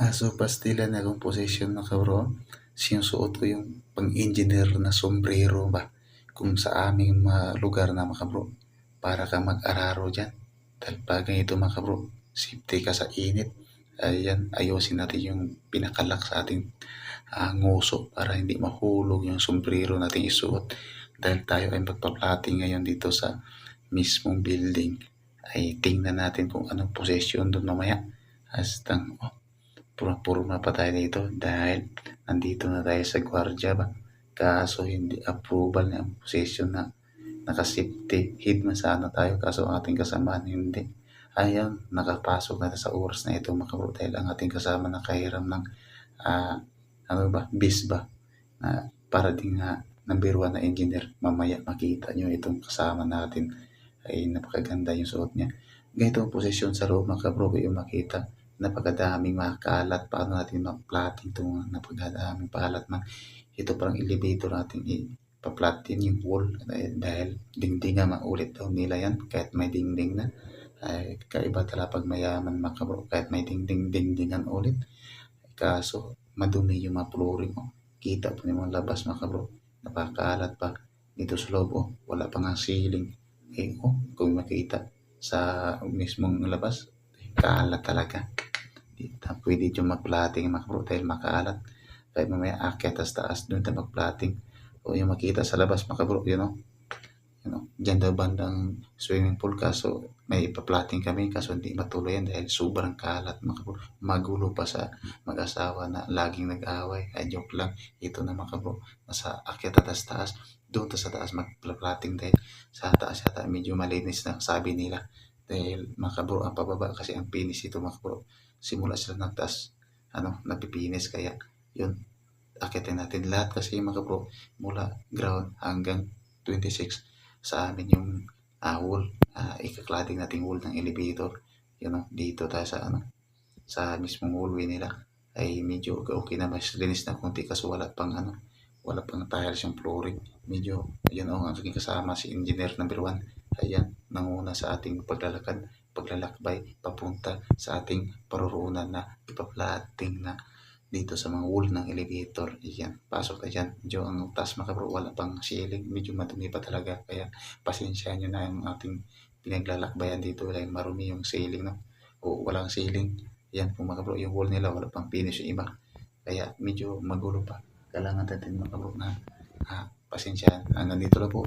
Ah, so pastila na akong posisyon mga kabro. Sinusuot ko yung pang-engineer na sombrero ba kung sa aming mga lugar na mga kabro. Para ka mag-araro dyan. Dahil pag ganito mga kabro, safety ka sa init. Ayan, ayusin natin yung pinakalak sa ating ah, nguso para hindi mahulog yung sombrero natin isuot. Dahil tayo ay magpa-plotting ngayon dito sa mismong building. Ay tingnan natin kung anong posisyon doon mamaya. Hastang, oh, pura-purma pa tayo dito dahil nandito na tayo sa gwardiya ba. Kaso hindi approval na ang position na nakasafety hid man sana tayo kaso ang ating kasamaan hindi. Ayun, nakapasok na sa oras na ito mga dahil ang ating kasama nakahiram ng ah, ano ba, bis ba na para din nga number one na engineer. Mamaya makita nyo itong kasama natin ay napakaganda yung suot niya. Ganito ang posisyon sa loob mga kabro makita napakadaming mga kalat. Paano natin mag-plotting itong napakadaming palat na ito parang elevator natin ipa-plotting yung wall dahil, dahil dingdinga maulit daw nila yan kahit may dingding na. Ay, kaiba tala pag mayaman mga kabro kahit may dingding dingdingan ulit. Kaso madumi yung mga flooring oh. Kita pa yung mga labas mga kabro. Napakalat pa dito sa loob oh. Wala pa nga ceiling. Eh oh, kung makita sa mismong labas, kalat talaga. Pwede yung mag-plotting dahil makaalat. Kahit mamaya akyat tas taas doon tayo mag-plotting. O yung makita sa labas mga kabro, you know. You know, dyan daw bandang swimming pool kaso may ipa-plotting kami kaso hindi matuloy yan dahil sobrang kalat mga. Magulo pa sa mag-asawa na laging nag-away. Ay joke lang. Ito na mga kabro. Nasa akyat tas taas. Doon ta sa taas mag-plotting dahil sa taas yata medyo malinis na sabi nila. Dahil mga kabro, ang pababa kasi ang pinis ito mga. Simula sila nagtaas, ano, napipinis kaya yun. Akitin natin lahat kasi mga mula ground hanggang 26 sa amin yung uh, wall. Uh, ikaklading natin wall ng elevator. Yun know, dito tayo sa ano, sa mismong hallway nila ay medyo okay na mas linis na konti kasi wala pang ano wala pang tiles yung flooring medyo yun ang aking kasama si engineer number 1 ayan nanguna sa ating paglalakad paglalakbay papunta sa ating paruroonan na ipa-platting na dito sa mga wall ng elevator. Yan, pasok na dyan. Medyo ang taas mga wala pang ceiling. Medyo madumi pa talaga. Kaya pasensya nyo na yung ating pinaglalakbayan dito. Dahil marumi yung ceiling. No? O walang ceiling. Yan po mga yung wall nila wala pang finish yung iba. Kaya medyo magulo pa. Kailangan natin mga na ah, pasensya. Hanggang dito na po.